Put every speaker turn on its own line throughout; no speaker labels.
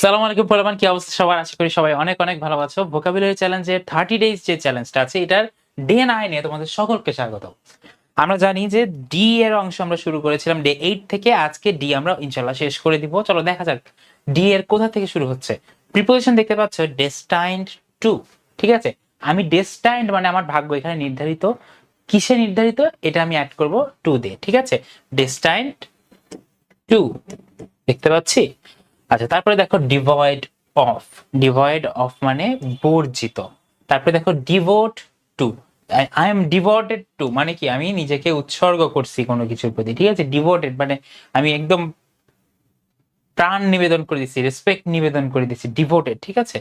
সালাম আলাইকুম পোলামান কি অবস্থা সবার? আশা করি সবাই অনেক অনেক ভালো আছো। ভোকাবুলারি চ্যালেঞ্জের থার্টি ডেজ যে চ্যালেঞ্জটা আছে, এটার ডে নাইন তোমাদের সকলকে স্বাগত। আমরা জানি যে ডি এর অংশ আমরা শুরু করেছিলাম ডে এইট থেকে, আজকে ডি আমরা ইনশাল্লাহ শেষ করে দিব। চলো দেখা যাক ডি এর কোথা থেকে শুরু হচ্ছে। প্রিপোজিশন দেখতে পাচ্ছ ডেস্টাইন্ড টু ঠিক আছে? আমি ডেস্টাইন্ড মানে আমার ভাগ্য এখানে নির্ধারিত। কিসে নির্ধারিত? এটা আমি অ্যাড করব টু দিয়ে, ঠিক আছে? ডেস্টাইন্ড টু দেখতে পাচ্ছি? আচ্ছা তারপরে দেখো ডিভয়েড অফ ডিভয়েড অফ মানে বর্জিত। তারপরে দেখো devote to I am devoted to মানে কি, আমি নিজেকে উৎসর্গ করছি কোনো কিছুর প্রতি, ঠিক আছে? ডিভোটেড মানে আমি একদম প্রাণ নিবেদন করে দিচ্ছি রেসপেক্ট নিবেদন করে দিচ্ছি ডিভোটেড ঠিক আছে?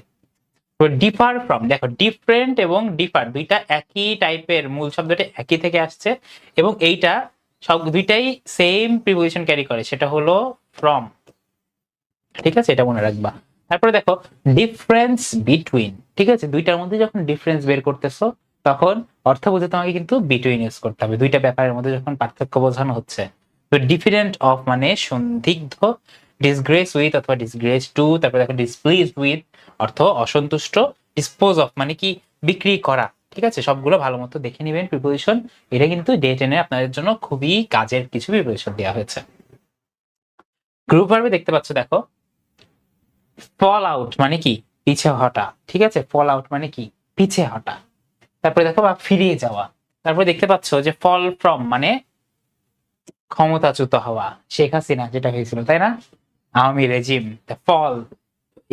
ডিফার ফ্রম দেখো ডিফারেন্ট এবং ডিফার দুইটা একই টাইপের মূল শব্দটা একই থেকে আসছে এবং এইটা সব দুইটাই সেম প্রিপোজিশন ক্যারি করে, সেটা হলো ফ্রম ঠিক আছে? এটা মনে রাখবা। তারপরে দেখো ডিফারেন্স বিটুইন ঠিক আছে? দুইটার মধ্যে যখন ডিফারেন্স বের করতেছো, তখন অর্থ বুঝে তোমাকে কিন্তু বিটুইন ইউজ করতে হবে। দুইটা ব্যাপারের মধ্যে যখন পার্থক্য বোঝানো হচ্ছে। তো ডিফারেন্ট অফ মানে সন্দিগ্ধ ডিসগ্রেস উইথ অথবা ডিসগ্রেস টু তারপরে দেখো ডিসপ্লিজ উইথ অর্থ অসন্তুষ্ট ডিসপোজ অফ মানে কি বিক্রি করা। ঠিক আছে? সবগুলো ভালো মতো দেখে নেবেন প্রিপোজিশন এটা কিন্তু ডে টেনে আপনাদের জন্য খুবই কাজের কিছু প্রিপোজিশন দেওয়া হয়েছে। গ্রুপ ভার্বে দেখতে পাচ্ছ, দেখো ফল আউট মানে কি? পিছে হটা, ঠিক আছে? ফল আউট মানে কি? পিছে হটা। তারপরে দেখো বা ফিরিয়ে যাওয়া। তারপরে দেখতে পাচ্ছ যে ফল ফ্রম মানে ক্ষমতাচ্যুত হওয়া। শেখ হাসিনা যেটা হয়েছিল, তাই না? Awami regime the fall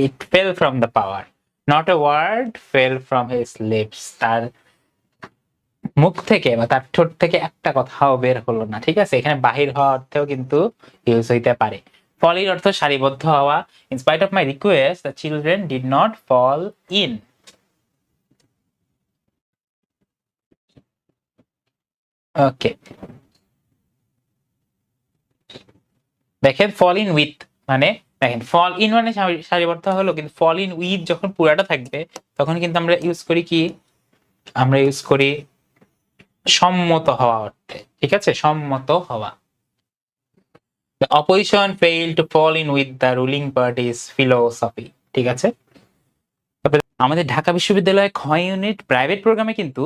it fell from the power not a word fell from his lips তার মুখ থেকে বা তার ঠোঁট থেকে একটা কথাও বের হলো না, ঠিক আছে? এখানে বাহির হওয়া অর্থেও কিন্তু ইউজ হইতে পারে। ফলের অর্থ সারিবদ্ধ হওয়া in spite of my request the children did not fall in okay দেখেন ফল ইন উইথ মানে দেখেন ফল ইন মানে সারি- সারিবদ্ধ হলো, কিন্তু ফল ইন উইথ যখন পুরাটা থাকবে, তখন কিন্তু আমরা ইউজ করি কি? আমরা ইউজ করি সম্মত হওয়া অর্থে, ঠিক আছে? সম্মত হওয়া। The opposition failed to fall in with the ruling party's philosophy. ঠিক আছে? তারপরে আমাদের ঢাকা বিশ্ববিদ্যালয়ে খ ইউনিট প্রাইভেট প্রোগ্রামে কিন্তু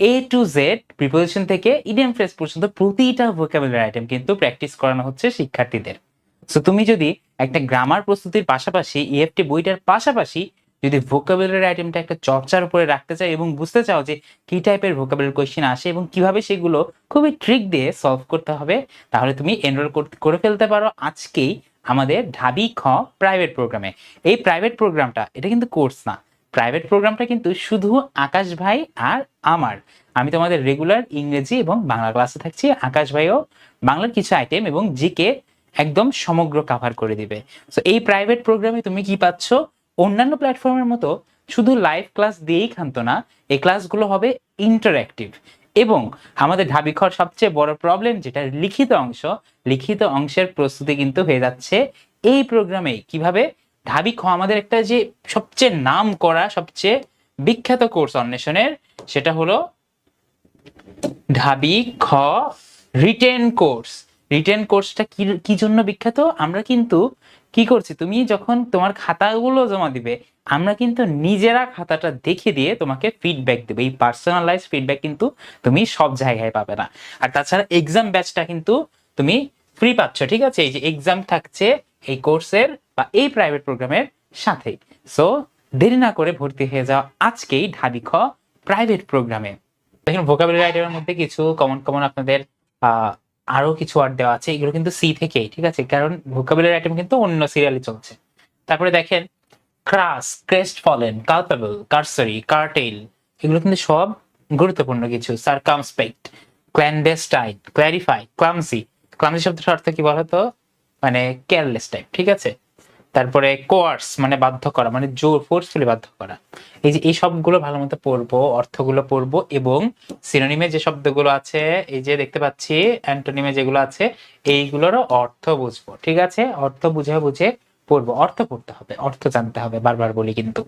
এ টু জেড প্রিপোজিশন থেকে ইডিয়াম ফ্রেজ পর্যন্ত প্রতিটা ভোকাবুলারি আইটেম কিন্তু প্র্যাকটিস করানো হচ্ছে শিক্ষার্থীদের। সো তুমি যদি একটা গ্রামার প্রস্তুতির পাশাপাশি ইএফটি বইটার পাশাপাশি যদি ভোকাবুলারি আইটেমটা একটা চর্চার উপরে রাখতে চাও এবং বুঝতে চাও যে কি টাইপের ভোকাবুলারি কোয়েশ্চেন আসে এবং কীভাবে সেগুলো খুবই ট্রিক দিয়ে সলভ করতে হবে, তাহলে তুমি এনরোল করে ফেলতে পারো আজকেই আমাদের ঢাবি খ প্রাইভেট প্রোগ্রামে এই প্রাইভেট প্রোগ্রামটা এটা কিন্তু কোর্স না। প্রাইভেট প্রোগ্রামটা কিন্তু শুধু আকাশ ভাই আর আমার। আমি তোমাদের রেগুলার ইংরেজি এবং বাংলা ক্লাসে থাকছি। আকাশ ভাইও বাংলার কিছু আইটেম এবং জিকে একদম সমগ্র কাভার করে দিবে। সো এই প্রাইভেট প্রোগ্রামে তুমি কি পাচ্ছ? অন্যান্য প্ল্যাটফর্মের মতো শুধু লাইভ ক্লাস দিয়েই খান্ত না, এই ক্লাসগুলো হবে ইন্টারঅ্যাক্টিভ এবং আমাদের ঢাবিখর সবচেয়ে বড় প্রবলেম যেটা লিখিত অংশ, লিখিত অংশের প্রস্তুতি কিন্তু হয়ে যাচ্ছে এই প্রোগ্রামেই কীভাবে? ঢাবি খ আমাদের একটা যে সবচেয়ে নাম করা, সবচেয়ে বিখ্যাত কোর্স অন্বেষণের, সেটা হলো ঢাবি খ রিটেন কোর্স রিটেন কোর্সটা কি কি জন্য বিখ্যাত? আমরা কিন্তু কি করছি, তুমি যখন তোমার খাতাগুলো জমা দিবে, আমরা কিন্তু নিজেরা খাতাটা দেখে দিয়ে তোমাকে ফিডব্যাক দেবে। এই পার্সোনালাইজ ফিডব্যাক কিন্তু তুমি সব জায়গায় পাবে না। আর তাছাড়া এক্সাম ব্যাচটা কিন্তু তুমি ফ্রি পাচ্ছ, ঠিক আছে? এই যে এক্সাম থাকছে এই কোর্সের বা এই প্রাইভেট প্রোগ্রামের সাথেই। সো দেরি না করে ভর্তি হয়ে যাওয়া আজকেই ঢাবি খ প্রাইভেট প্রোগ্রামে দেখুন ভোকাবুলারি আইটেমের মধ্যে কিছু কমন কমন আপনাদের আরও কিছু ওয়ার্ড দেওয়া আছে, এগুলো কিন্তু সি থেকেই, ঠিক আছে? কারণ ভোকাবুলারি আইটেম কিন্তু অন্য সিরিয়ালে চলছে। তারপরে দেখেন crass crestfallen culpable cursory cartel এগুলো কিন্তু সব গুরুত্বপূর্ণ কিছু। সার্কামস্পেক্ট ক্ল্যান্ডেস্টাইন ক্ল্যারিফাই ক্লামসি ক্লামসি শব্দটার অর্থ কি বলতো? মানে কেয়ারলেস টাইপ ঠিক আছে? তারপরে কোয়ার্স মানে বাধ্য করা মানে জোর ফোর্সফুলি বাধ্য করা। এই যে এই সবগুলো ভালো মতো পড়ব, অর্থগুলো পড়ব এবং সিনোনিমে যে শব্দগুলো আছে, এই যে দেখতে পাচ্ছি অ্যান্টোনিমে যেগুলো আছে, এইগুলোরও অর্থ বুঝব, ঠিক আছে? অর্থ বুঝে বুঝে পড়ব, অর্থ পড়তে হবে, অর্থ জানতে হবে, বারবার বলি কিন্তু।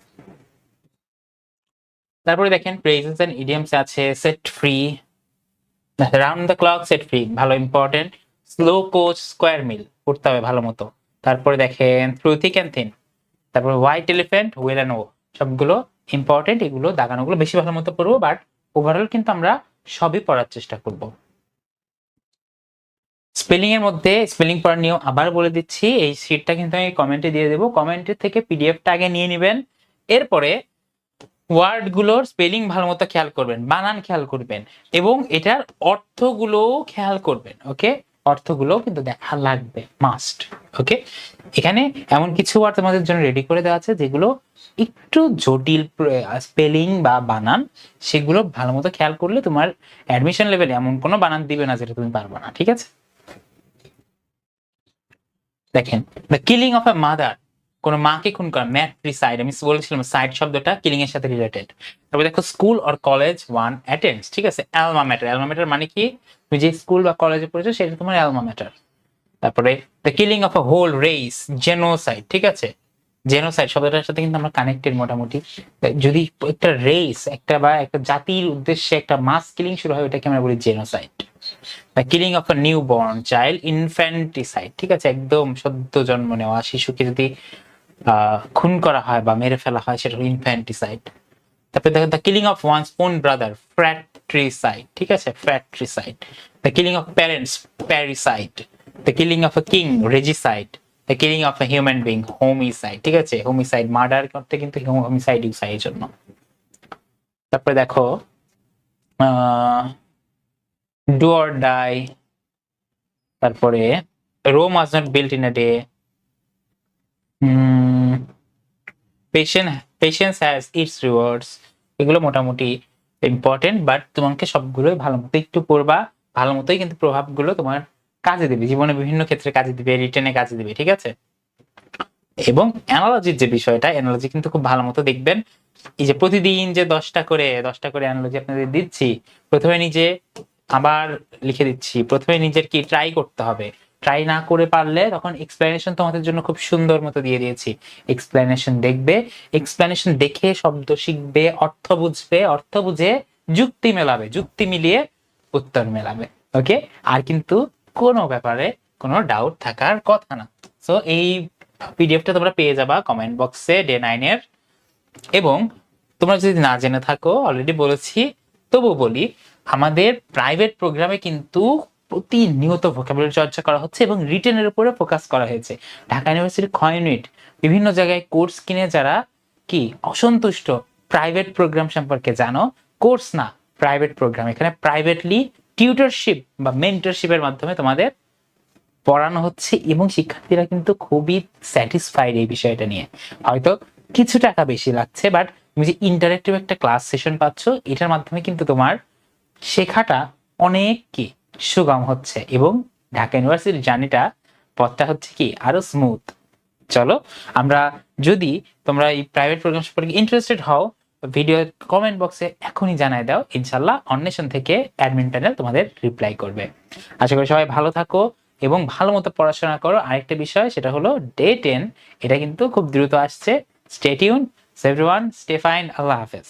তারপরে দেখেন প্রেজেন্স এন্ড ইডিয়ামস আছে set free round the clock set free ভালো important slow coach square meal পড়তে হবে ভালো মতো। তারপরে দেখেন থ্রু থিক অ্যান্ড থিন তারপর white elephant weal and woe সবগুলো ইম্পর্টেন্ট এগুলো, দাগানোগুলো বেশি ভালো মতো পড়ব বাট ওভারঅল কিন্তু আমরা সবই পড়ার চেষ্টা করব। স্পেলিং এর মধ্যে স্পেলিং পড়ার নিয়ম আবার বলে দিচ্ছি, এই শিটটা কিন্তু আমি কমেন্টে দিয়ে দেবো। কমেন্টের থেকে পিডিএফটা আগে নিয়ে নেবেন। এরপরে ওয়ার্ডগুলোর স্পেলিং ভালো মতো খেয়াল করবেন, বানান খেয়াল করবেন, এবং এটার অর্থগুলোও খেয়াল করবেন ওকে অর্থগুলোও কিন্তু দেখা লাগবে মাস্ট ওকে এখানে এমন কিছু ওয়ার্ড তোমাদের জন্য রেডি করে দেওয়া আছে যেগুলো একটু জটিল স্পেলিং বা বানান, সেগুলো ভালো মতো খেয়াল করলে তোমার অ্যাডমিশন লেভেলে এমন কোনো বানান দিবে না যেটা তুমি পারবে না, ঠিক আছে? দেখেন the killing of a mother কোনো মাকে খুন করা ম্যাট্রিসাইড আমি বলেছিলাম সাইড শব্দটা কিলিং এর সাথে রিলেটেড তারপর দেখো school or college one attends ঠিক আছে? অ্যালমা ম্যাটার অ্যালমা ম্যাটার মানে কি? তুমি যে স্কুল বা কলেজে পড়েছো, সেটা তোমার অ্যালমা ম্যাটার তারপরে the killing of a whole race genocide ঠিক আছে? জেনোসাইড শব্দটার সাথে কিন্তু আমরা কানেক্টেড মোটামুটি। যদি একটা রেস একটা বা একটা জাতির উদ্দেশ্যে একটা মাস কিলিং শুরু হয়, ওটাকে আমরা বলি genocide the killing of a new born child infanticide ঠিক আছে? একদম সদ্য জন্ম নেওয়া শিশুকে যদি খুন করা হয় বা মেরে ফেলা হয় সেটা ইনফ্যান্টিসাইড তারপরে দেখেন the killing of one's own brother fratricide ঠিক আছে? Fratricide the killing of parents parricide the killing of a king regicide the killing of a human being homicide ঠিক আছে? হোমিসাইড মার্ডার করতে কিন্তু হোমিসাইড ইউজ হয় এই জন্য তারপরে দেখো ডু অর ডাই তারপরে Rome was not built in a day patient patience has its rewards এগুলো মোটামুটি ইম্পর্টেন্ট বাট তোমাকে সবগুলোই ভালো মতো একটু পড়বা ভালো মতোই কিন্তু প্রভাবগুলো তোমার কাজে দিবে। জীবনে বিভিন্ন ক্ষেত্রে কাজে দিবে রিটেনে কাজে দিবে, ঠিক আছে? এবং অ্যানালজির যে বিষয়টা অ্যানালজি কিন্তু খুব ভালো মতো দেখবেন। এই যে প্রতিদিন যে দশটা করে দশটা করে অ্যানালজি আপনাদের দিচ্ছি, প্রথমে নিজে আবার লিখে দিচ্ছি। প্রথমে নিজের কি ট্রাই করতে হবে। ট্রাই না করে পারলে তখন এক্সপ্লেনেশন তোমাদের জন্য খুব সুন্দর মতো দিয়ে দিয়েছি। এক্সপ্লেনেশন দেখবে এক্সপ্লেনেশন দেখে শব্দ শিখবে, অর্থ বুঝবে, অর্থ বুঝে যুক্তি মেলাবে, যুক্তি মিলিয়ে উত্তর মেলাবে ওকে আর কিন্তু কোনো ব্যাপারে কোনো ডাউট থাকার কথা না। সো এই পিডিএফটা তোমরা পেয়ে যাবা কমেন্ট বক্সে ডে নাইনের এবং তোমরা যদি না জেনে থাকো অলরেডি বলেছি তবু বলি, আমাদের প্রাইভেট প্রোগ্রামে কিন্তু প্রতিনিয়ত ভোকাবুলারি চর্চা করা হচ্ছে এবং রিটেনের উপরে ফোকাস করা হয়েছে। ঢাকা ইউনিভার্সিটির ক্ষয় ইউনিট বিভিন্ন জায়গায় কোর্স কিনে যারা কি অসন্তুষ্ট প্রাইভেট প্রোগ্রাম সম্পর্কে জানো কোর্স না প্রাইভেট প্রোগ্রাম এখানে প্রাইভেটলি টিউটারশিপ বা মেন্টরশিপের মাধ্যমে তোমাদের পড়ানো হচ্ছে এবং শিক্ষার্থীরা কিন্তু খুবই স্যাটিসফাইড এই বিষয়টা নিয়ে। হয়তো কিছু টাকা বেশি লাগছে বাট তুমি যে ইন্টারেক্টিভ একটা ক্লাস সেশন পাচ্ছ, এটার মাধ্যমে কিন্তু তোমার শেখাটা অনেক কি সুগম হচ্ছে এবং ঢাকা ইউনিভার্সিটির জার্নিটা, পথটা হচ্ছে কি আরও স্মুথ চলো, আমরা যদি তোমরা এই প্রাইভেট প্রোগ্রাম সম্পর্কে ইন্টারেস্টেড হও ভিডিও কমেন্ট বক্সে এখনই জানাই দাও, ইনশাল্লাহ অন্বেষণ থেকে অ্যাডমিন প্যানেল তোমাদের রিপ্লাই করবে। আশা করি সবাই ভালো থাকো এবং ভালো মতো পড়াশোনা করো। আরেকটা বিষয়, সেটা হলো ডে টেন এটা কিন্তু খুব দ্রুত আসছে। Stay tuned everyone stay fine আল্লাহ হাফেজ।